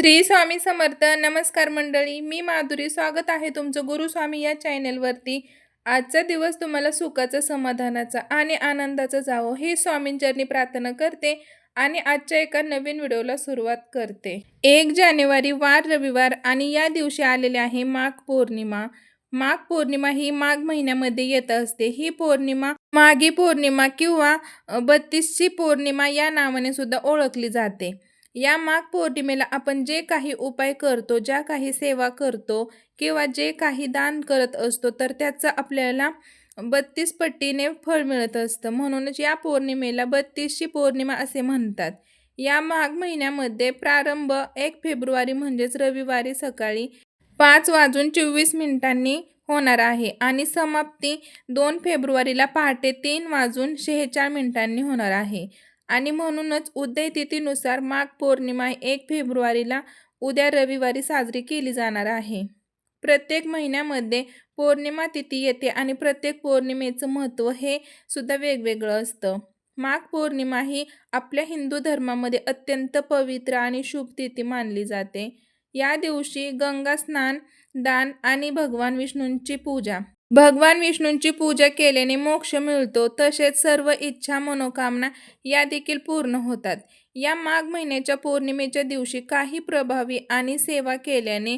श्री स्वामी समर्थ नमस्कार मंडळी. मी माधुरी. स्वागत आहे तुमचं गुरुस्वामी या चॅनेलवरती. आजचा दिवस तुम्हाला सुखाचा समाधानाचा आणि आनंदाचा जावो हे स्वामींचरणी प्रार्थना करते आणि आजच्या एका नवीन व्हिडिओला सुरुवात करते. एक जानेवारी वार रविवार आणि या दिवशी आलेले आहे माघ पौर्णिमा. माघ पौर्णिमा ही माघ महिन्यामध्ये येत असते. ही पौर्णिमा माघी पौर्णिमा किंवा बत्तीसची पौर्णिमा या नावाने सुद्धा ओळखली जाते. या माघ पौर्णिमेला आपण जे काही उपाय करतो ज्या काही सेवा करतो किंवा जे काही दान करत असतो तर त्याचं आपल्याला बत्तीस पट्टीने फळ मिळत असतं. म्हणूनच या पौर्णिमेला बत्तीसची पौर्णिमा असे म्हणतात. या माघ महिन्यामध्ये प्रारंभ एक फेब्रुवारी म्हणजेच रविवारी सकाळी पाच वाजून चोवीस मिनिटांनी होणार आहे आणि समाप्ती दोन फेब्रुवारीला पहाटे तीन वाजून शेहेचाळ मिनिटांनी होणार आहे. आणि म्हणूनच उदय तिथीनुसार माघ पौर्णिमा एक फेब्रुवारीला उद्या रविवारी साजरी केली जाणार आहे. प्रत्येक महिन्यामध्ये पौर्णिमा तिथी येते आणि प्रत्येक पौर्णिमेचं महत्त्व हे सुद्धा वेगवेगळं असतं. माघ पौर्णिमा ही आपल्या हिंदू धर्मामध्ये अत्यंत पवित्र आणि शुभ तिथी मानली जाते. या दिवशी गंगा स्नान दान आणि भगवान विष्णूंची पूजा. भगवान विष्णूंची पूजा केल्याने मोक्ष मिळतो तसेच सर्व इच्छा मनोकामना या देखील पूर्ण होतात. या माघ महिन्याच्या पौर्णिमेच्या दिवशी काही प्रभावी आणि सेवा केल्याने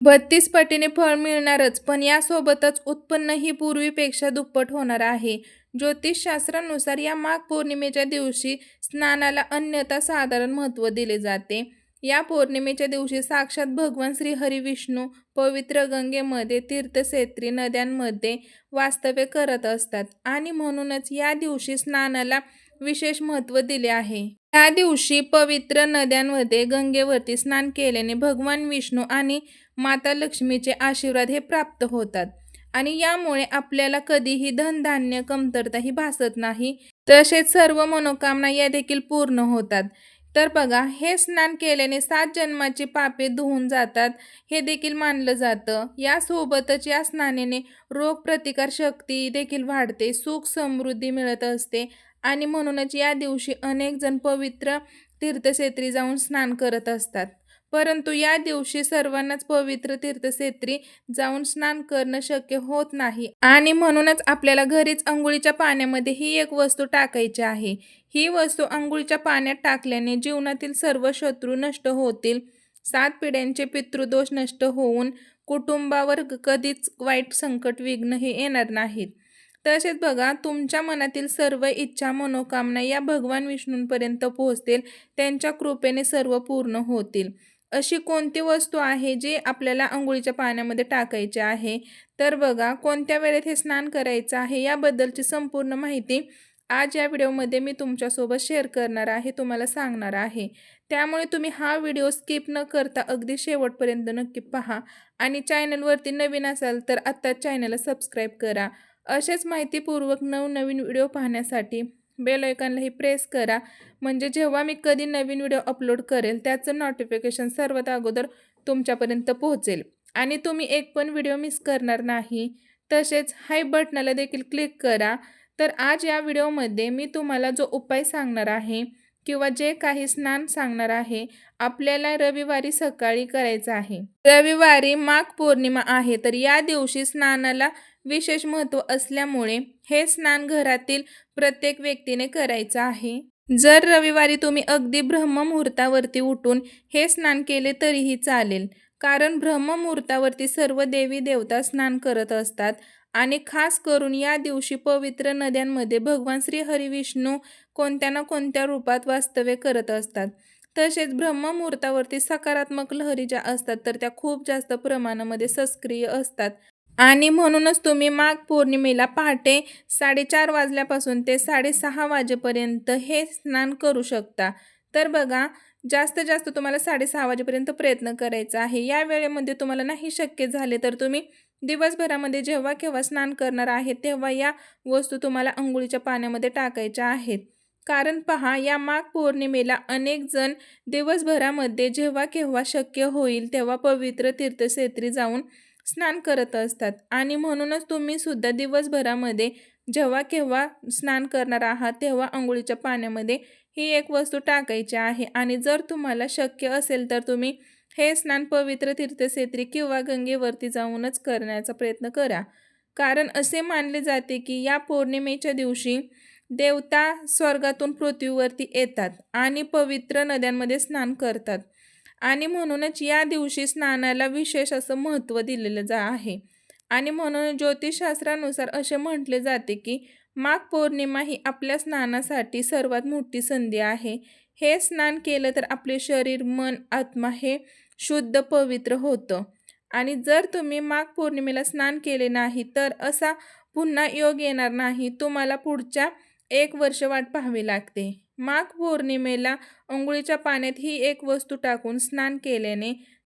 बत्तीस पटीने फळ मिळणारच पण यासोबतच उत्पन्नही पूर्वीपेक्षा दुप्पट होणार आहे. ज्योतिषशास्त्रानुसार या माघ पौर्णिमेच्या दिवशी स्नानाला अन्यथा साधारण महत्त्व दिले जाते. या पौर्णिमेच्या दिवशी साक्षात भगवान श्री हरिविष्णू पवित्र गंगेमध्ये तीर्थक्षेत्री नद्यांमध्ये वास्तव्य करत असतात आणि म्हणूनच या दिवशी स्नानाला विशेष महत्त्व दिले आहे. या दिवशी पवित्र नद्यांमध्ये गंगेवरती स्नान केल्याने भगवान विष्णू आणि माता लक्ष्मीचे आशीर्वाद हे प्राप्त होतात आणि यामुळे आपल्याला कधीही धनधान्य कमतरता ही भासत नाही. तसेच सर्व मनोकामना या देखील पूर्ण होतात. तर बघा हे स्नान केल्याने सात जन्माची पापे धुवून जातात हे देखील मानलं जातं. यासोबतच या स्नानाने रोगप्रतिकार शक्ती देखील वाढते सुख समृद्धी मिळत असते आणि म्हणूनच या दिवशी अनेक जण पवित्र तीर्थक्षेत्री जाऊन स्नान करत असतात. परंतु या दिवशी सर्वांनाच पवित्र तीर्थक्षेत्री जाऊन स्नान करणं शक्य होत नाही. आणि म्हणूनच आपल्याला घरीच अंघोळीच्या पाण्यामध्ये ही एक वस्तू टाकायची आहे. ही वस्तू अंघोळीच्या पाण्यात टाकल्याने जीवनातील सर्व शत्रू नष्ट होतील. सात पिढ्यांचे पितृदोष नष्ट होऊन कुटुंबावर कधीच वाईट संकट विघ्न हे येणार नाहीत. तसेच बघा तुमच्या मनातील सर्व इच्छा मनोकामना या भगवान विष्णूंपर्यंत पोहोचतील. त्यांच्या कृपेने सर्व पूर्ण होतील. अशी कोणती वस्तू आहे जी आपल्याला आंघोळीच्या पाण्यामध्ये टाकायची आहे? तर बघा कोणत्या वेळेत हे स्नान करायचं आहे याबद्दलची संपूर्ण माहिती आज या व्हिडिओमध्ये मी तुमच्यासोबत शेअर करणार आहे तुम्हाला सांगणार आहे. त्यामुळे तुम्ही हा व्हिडिओ स्किप न करता अगदी शेवटपर्यंत नक्की पहा आणि चॅनलवरती नवीन असाल तर आत्ताच चॅनलला सबस्क्राईब करा. असेच माहितीपूर्वक नवनवीन व्हिडिओ पाहण्यासाठी बेल आयकॉनलाही प्रेस करा. म्हणजे जेव्हा मी कधी नवीन व्हिडिओ अपलोड करेल त्याचं नोटिफिकेशन सर्वात अगोदर तुमच्यापर्यंत पोहोचेल. आणि तुम्ही एक पण व्हिडिओ मिस करणार नाही. तसेच हाय बटनाला देखील क्लिक करा. तर आज या व्हिडिओमध्ये मी तुम्हाला जो उपाय सांगणार आहे किंवा जे काही स्नान सांगणार आहे आपल्याला रविवारी सकाळी करायचं आहे. रविवारी माघ पौर्णिमा आहे तर या दिवशी स्नानाला विशेष महत्त्व असल्यामुळे हे स्नान घरातील प्रत्येक व्यक्तीने करायचं आहे. जर रविवारी तुम्ही अगदी ब्रह्ममुहूर्तावरती उठून हे स्नान केले तरीही चालेल कारण ब्रह्ममुहूर्तावरती सर्व देवी देवता स्नान करत असतात आणि खास करून या दिवशी पवित्र नद्यांमध्ये भगवान श्री हरिविष्णू कोणत्या ना कोणत्या रूपात वास्तव्य करत असतात. तसेच ब्रह्ममुहूर्तावरती सकारात्मक लहरी ज्या असतात तर त्या खूप जास्त प्रमाणामध्ये सक्रिय असतात. आणि म्हणूनच तुम्ही माघ पौर्णिमेला पहाटे साडेचार वाजल्यापासून ते साडेसहा वाजेपर्यंत हे स्नान करू शकता. तर बघा जास्त जास्त तुम्हाला साडेसहा वाजेपर्यंत प्रयत्न करायचा आहे. या वेळेमध्ये तुम्हाला नाही शक्य झाले तर तुम्ही दिवसभरामध्ये जेव्हा केव्हा स्नान करणार आहे तेव्हा या वस्तू तुम्हाला अंघोळीच्या पाण्यामध्ये टाकायच्या आहेत. कारण पहा या माघ पौर्णिमेला अनेक जण दिवसभरामध्ये जेव्हा केव्हा शक्य होईल तेव्हा पवित्र तीर्थक्षेत्री जाऊन स्नान करत असतात. आणि म्हणूनच तुम्ही सुद्धा दिवसभरामध्ये जेव्हा केव्हा स्नान करणार आहात तेव्हा आंघोळीच्या पाण्यामध्ये ही एक वस्तू टाकायची आहे. आणि जर तुम्हाला शक्य असेल तर तुम्ही हे स्नान पवित्र तीर्थक्षेत्री किंवा गंगेवरती जाऊनच करण्याचा प्रयत्न करा. कारण असे मानले जाते की या पौर्णिमेच्या दिवशी देवता स्वर्गातून पृथ्वीवरती येतात आणि पवित्र नद्यांमध्ये स्नान करतात. आणि म्हणूनच या दिवशी स्नानाला विशेष असं महत्त्व दिलेलं जा आहे. आणि म्हणून ज्योतिषशास्त्रानुसार असे म्हटले जाते की माघ पौर्णिमा ही आपल्या स्नानासाठी सर्वात मोठी संधी आहे. हे स्नान केलं तर आपले शरीर मन आत्मा हे शुद्ध पवित्र होतं. आणि जर तुम्ही माघ पौर्णिमेला स्नान केले नाही तर असा पुन्हा योग येणार नाही. तुम्हाला पुढच्या एक वर्ष वाट पाहावी लागते. माघ पौर्णिमेला अंघोळीच्या पाण्यात ही एक वस्तू टाकून स्नान केल्याने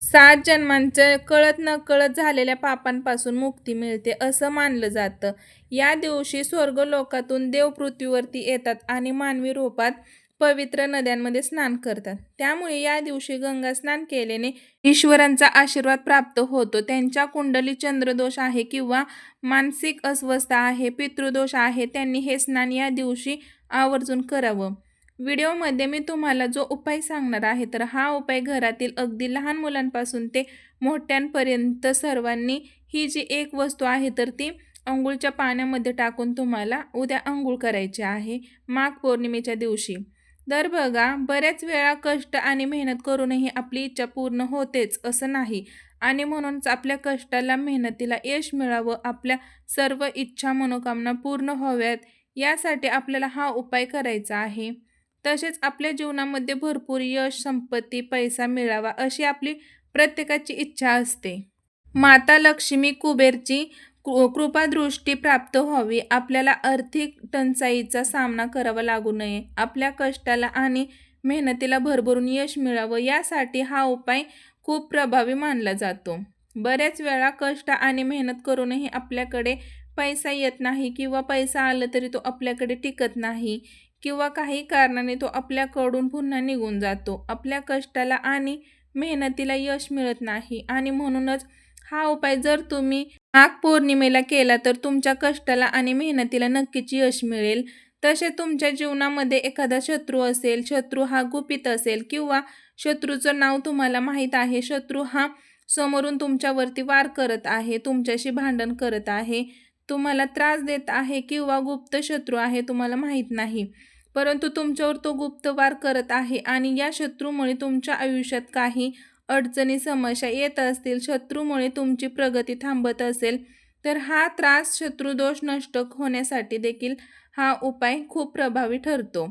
सात जन्मांचं कळत न कळत झालेल्या पापांपासून मुक्ती मिळते असं मानलं जातं. या दिवशी स्वर्गलोकातून देव पृथ्वीवरती येतात आणि मानवी रूपात पवित्र नद्यांमध्ये स्नान करतात. त्यामुळे या दिवशी गंगा स्नान केल्याने ईश्वरांचा आशीर्वाद प्राप्त होतो. त्यांच्या कुंडली चंद्रदोष आहे किंवा मानसिक अस्वस्थता आहे पितृदोष आहे त्यांनी हे स्नान या दिवशी आवर्जून करावं. व्हिडिओमध्ये मी तुम्हाला जो उपाय सांगणार आहे तर हा उपाय घरातील अगदी लहान मुलांपासून ते मोठ्यांपर्यंत सर्वांनी ही जी एक वस्तू आहे तर ती अंघोळच्या पाण्यामध्ये टाकून तुम्हाला उद्या अंघोळ करायची आहे माघ पौर्णिमेच्या दिवशी. तर बघा बऱ्याच वेळा कष्ट आणि मेहनत करूनही आपली इच्छा पूर्ण होतेच असं नाही. आणि म्हणूनच आपल्या कष्टाला मेहनतीला यश मिळावं आपल्या सर्व इच्छा मनोकामना पूर्ण व्हाव्यात यासाठी आपल्याला हा उपाय करायचा आहे. तसेच आपल्या जीवनामध्ये भरपूर यश संपत्ती पैसा मिळावा अशी आपली प्रत्येकाची इच्छा असते. माता लक्ष्मी कुबेरची कृ कृपादृष्टी प्राप्त व्हावी. आपल्याला आर्थिक टंचाईचा सामना करावा लागू नये. आपल्या कष्टाला आणि मेहनतीला भरभरून यश मिळावं यासाठी हा उपाय खूप प्रभावी मानला जातो. बऱ्याच वेळा कष्ट आणि मेहनत करूनही आपल्याकडे पैसा येत नाही किंवा पैसा आला तरी तो आपल्याकडे टिकत नाही किंवा काही कारणाने तो आपल्याकडून पुन्हा निघून जातो. आपल्या कष्टाला आणि मेहनतीला यश मिळत नाही. आणि म्हणूनच हा उपाय जर तुम्ही माघ पौर्णिमेला केला तर तुमच्या कष्टाला आणि मेहनतीला नक्कीच यश मिळेल. तसे तुमच्या जीवनामध्ये एखादा शत्रू असेल शत्रू हा गुपित असेल किंवा शत्रूचं नाव तुम्हाला माहीत आहे शत्रू हा समोरून तुमच्यावरती वार करत आहे तुमच्याशी भांडण करत आहे तुम्हाला त्रास देत आहे किंवा गुप्त शत्रू आहे तुम्हाला माहीत नाही. परंतु तुमच्यावर तो गुप्त वार करत आहे आणि या शत्रूमुळे तुमच्या आयुष्यात काही अडचणी समस्या येत असतील शत्रूमुळे तुमची प्रगती थांबत असेल तर हा त्रास शत्रुदोष नष्ट होण्यासाठी देखील हा उपाय खूप प्रभावी ठरतो.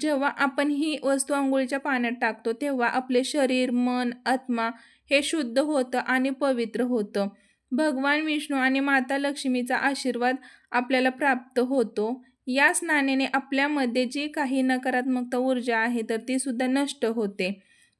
जेव्हा आपण ही वस्तू आंघोळीच्या पाण्यात टाकतो तेव्हा आपले शरीर मन आत्मा हे शुद्ध होतं आणि पवित्र होतं. भगवान विष्णू आणि माता लक्ष्मीचा आशीर्वाद आपल्याला प्राप्त होतो. या स्नानाने आपल्यामध्ये जी काही नकारात्मकता ऊर्जा आहे तर ती सुद्धा नष्ट होते.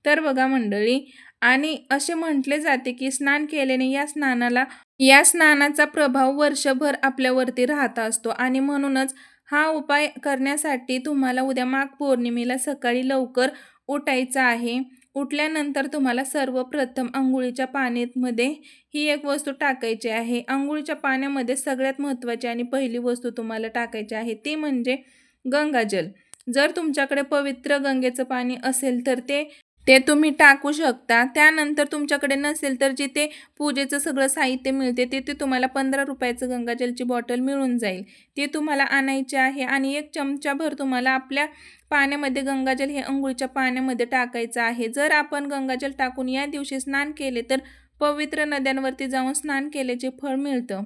तर बघा मंडळी आणि असे म्हटले जाते की स्नान केल्याने या स्नानाला या स्नानाचा प्रभाव वर्षभर आपल्यावरती राहत असतो. आणि म्हणूनच हा उपाय करण्यासाठी तुम्हाला उद्या माघ पौर्णिमेला सकाळी लवकर उठायचं आहे. उठल्यानंतर तुम्हाला सर्वप्रथम आंघोळीच्या पाण्यामध्ये ही एक वस्तू टाकायची आहे. आंघोळीच्या पाण्यामध्ये सगळ्यात महत्त्वाची आणि पहिली वस्तू तुम्हाला टाकायची आहे ती म्हणजे गंगाजल. जर तुमच्याकडे पवित्र गंगेचं पाणी असेल तर ते ते तुम्ही टाकू शकता. त्यानंतर तुमच्याकडे नसेल तर जिथे पूजेचं सगळं साहित्य मिळते तिथे तुम्हाला पंधरा रुपयाचं गंगाजलची बॉटल मिळून जाईल. ते तुम्हाला आणायचे आहे आणि एक चमचाभर तुम्हाला आपल्या पाण्यामध्ये गंगाजल हे अंघोळीच्या पाण्यामध्ये टाकायचं आहे. जर आपण गंगाजल टाकून या दिवशी स्नान केले तर पवित्र नद्यांवरती जाऊन स्नान केल्याचे फळ मिळतं.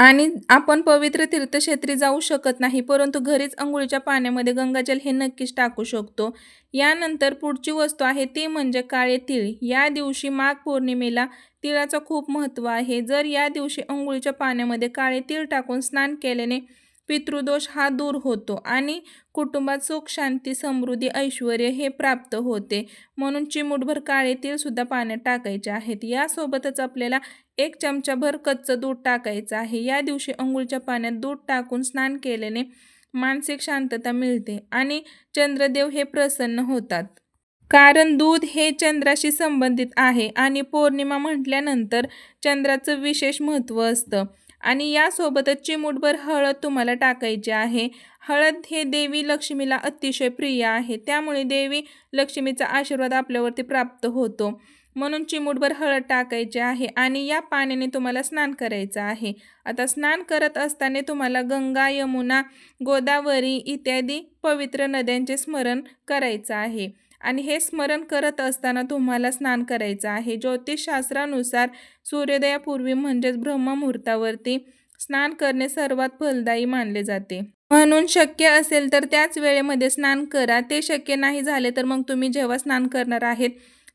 आणि आपण पवित्र तीर्थक्षेत्री जाऊ शकत नाही परंतु घरीच अंघोळीच्या पाण्यामध्ये गंगाजल हे नक्कीच टाकू शकतो. यानंतर पुढची वस्तू आहे ती म्हणजे काळे तीळ. या दिवशी माघ पौर्णिमेला तिळाचं खूप महत्त्व आहे. जर या दिवशी अंघोळीच्या पाण्यामध्ये काळे तीळ टाकून स्नान केल्याने पितृदोष हा दूर होतो आणि कुटुंबात सुख शांती समृद्धी ऐश्वर हे प्राप्त होते. म्हणून चिमूटभर काळे तीळसुद्धा पाण्यात टाकायचे आहेत. यासोबतच आपल्याला एक चमचाभर कच्चं दूध टाकायचं आहे. या दिवशी अंघोळच्या पाण्यात दूध टाकून स्नान केल्याने मानसिक शांतता मिळते आणि चंद्रदेव हे प्रसन्न होतात. कारण दूध हे चंद्राशी संबंधित आहे आणि पौर्णिमा म्हटल्यानंतर चंद्राचं विशेष महत्त्व असतं. आणि यासोबतच चिमूटभर हळद तुम्हाला टाकायची आहे. हळद हे देवी लक्ष्मीला अतिशय प्रिय आहे. त्यामुळे देवी लक्ष्मीचा आशीर्वाद आपल्यावरती प्राप्त होतो. म्हणून चिमूटभर हळद टाकायची आहे आणि या पाण्याने तुम्हाला स्नान करायचं आहे. आता स्नान करत असताना तुम्हाला गंगा यमुना गोदावरी इत्यादी पवित्र नद्यांचे स्मरण करायचं आहे. आणि हे स्मरण करत असताना तुम्हाला स्नान करायचं आहे. ज्योतिषशास्त्रानुसार सूर्योदयापूर्वी म्हणजेच ब्रह्ममुहूर्तावरती स्नान करणे सर्वात फलदायी मानले जाते. म्हणून शक्य असेल तर त्याच वेळेमध्ये स्नान करा. ते शक्य नाही झाले तर मग तुम्ही जेव्हा स्नान करणार आहेत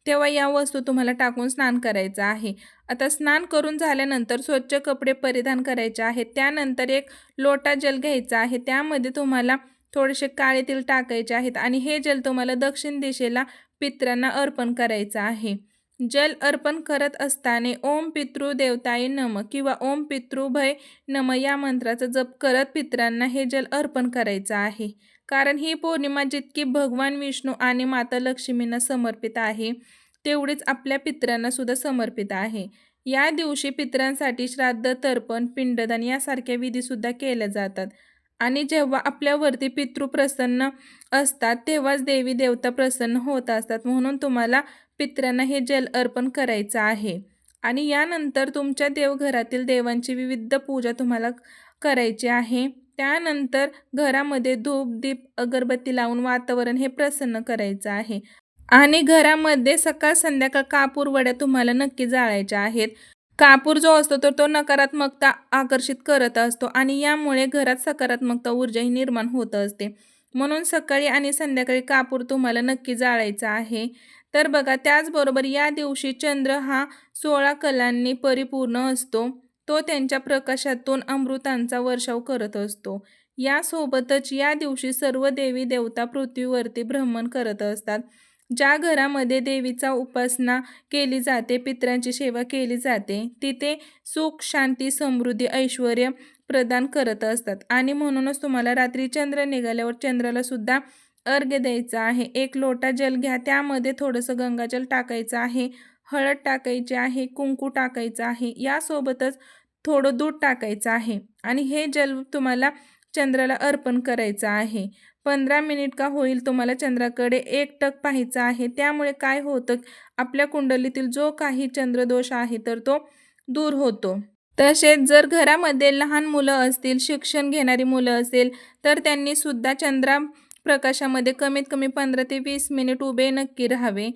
तेव्हा या वस्तू तुम्हाला टाकून स्नान करायचं आहे. आता स्नान करून झाल्यानंतर स्वच्छ कपडे परिधान करायचे आहेत. त्यानंतर एक लोटा जल घ्यायचा आहे. त्यामध्ये तुम्हाला थोडेसे काळे तेल टाकायचे आहेत आणि हे जल तुम्हाला दक्षिण दिशेला पित्रांना अर्पण करायचं आहे. जल अर्पण करत असताना ओम पितृ देवताय नम किंवा ओम पितृभय नम या मंत्राचा जप करत पित्रांना हे जल अर्पण करायचं आहे. कारण ही पौर्णिमा जितकी भगवान विष्णू आणि माता लक्ष्मींना समर्पित आहे तेवढीच आपल्या पित्रांना सुद्धा समर्पित आहे. या दिवशी पित्रांसाठी श्राद्ध तर्पण पिंडदान यासारख्या विधीसुद्धा केल्या जातात. आणि जेव्हा आपल्यावरती पितृ प्रसन्न असतात तेव्हाच देवी देवता प्रसन्न होत असतात. म्हणून तुम्हाला पित्रांना हे जल अर्पण करायचं आहे. आणि यानंतर तुमच्या देवघरातील देवांची विविध पूजा तुम्हाला करायची आहे. त्यानंतर घरामध्ये धूप दीप अगरबत्ती लावून वातावरण हे प्रसन्न करायचं आहे. आणि घरामध्ये सकाळ संध्याकाळ कापूर वड्या तुम्हाला नक्की जाळायच्या आहेत. कापूर जो असतो तर तो नकारात्मकता आकर्षित करत असतो आणि यामुळे घरात सकारात्मकता ऊर्जाही निर्माण होत असते. म्हणून सकाळी आणि संध्याकाळी कापूर तुम्हाला नक्की जाळायचा आहे. तर बघा त्याचबरोबर या दिवशी चंद्र हा सोळा कलांनी परिपूर्ण असतो. तो त्यांच्या प्रकाशातून अमृतांचा वर्षाव करत असतो. यासोबतच या दिवशी सर्व देवी देवता पृथ्वीवरती भ्रमण करत असतात. ज्या घरामध्ये देवीचा उपासना केली जाते पित्रांची सेवा केली जाते तिथे सुख शांती समृद्धी ऐश्वर प्रदान करत असतात. आणि म्हणूनच तुम्हाला रात्री चंद्र निघाल्यावर चंद्राला सुद्धा अर्घ्य द्यायचा आहे. एक लोटा जल घ्या त्यामध्ये थोडंसं गंगाजल टाकायचं आहे हळद टाकायची आहे कुंकू टाकायचं आहे यासोबतच थोडं दूध टाकायचं आहे. आणि हे जल तुम्हाला चंद्राला अर्पण करायचं आहे. पंधरा मिनिट का होईल तुम्हाला चंद्राकडे एक टक पाहायचा आहे. त्यामुळे काय होतं आपल्या कुंडलीतील जो काही चंद्रदोष आहे तर तो दूर होतो. तसेच जर घरामध्ये लहान मुलं असतील शिक्षण घेणारी मुलं असेल तर त्यांनी सुद्धा चंद्रा प्रकाशामध्ये कमीत कमी पंधरा ते वीस मिनिट उभे नक्की राहावे.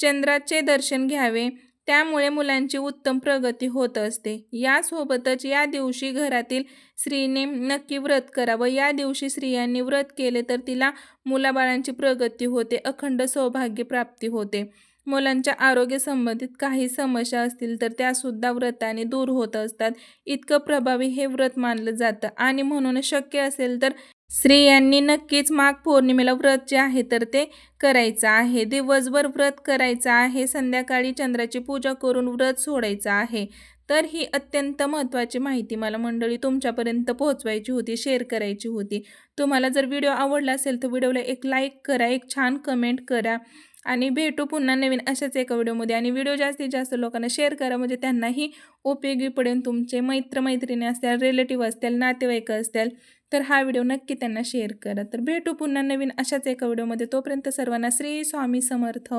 चंद्राचे दर्शन घ्यावे. त्यामुळे मुलांची उत्तम प्रगती होत असते. यासोबतच या दिवशी घरातील स्त्रीने नक्की व्रत करावं. या दिवशी स्त्रियांनी व्रत केले तर तिला मुलाबाळांची प्रगती होते अखंड सौभाग्य प्राप्ती होते. मुलांच्या आरोग्य संबंधित काही समस्या असतील तर त्यासुद्धा व्रताने दूर होत असतात. इतकं प्रभावी हे व्रत मानलं जातं. आणि म्हणून शक्य असेल तर स्त्रियांनी नक्कीच माघ पौर्णिमेला व्रत जे आहे तर ते करायचं आहे. दिवसभर व्रत करायचं आहे. संध्याकाळी चंद्राची पूजा करून व्रत सोडायचं आहे. तर ही अत्यंत महत्त्वाची माहिती मला मंडळी तुमच्यापर्यंत पोहोचवायची होती शेअर करायची होती. तुम्हाला जर व्हिडिओ आवडला असेल तर व्हिडिओला एक लाईक करा एक छान कमेंट करा. आणि भेटू पुन्हा नवीन अशाच एका व्हिडिओमध्ये. आणि व्हिडिओ जास्तीत जास्त लोकांना शेअर करा म्हणजे त्यांनाही उपयोगी पडेल. तुमचे मैत्रमैत्रिणी असतील रिलेटिव्ह असतील नातेवाईक असतील तर हा व्हिडिओ नक्की त्यांना शेअर करा. तर भेटू पुन्हा नवीन अशाच एका व्हिडिओमध्ये. तोपर्यंत सर्वांना श्री स्वामी समर्थ.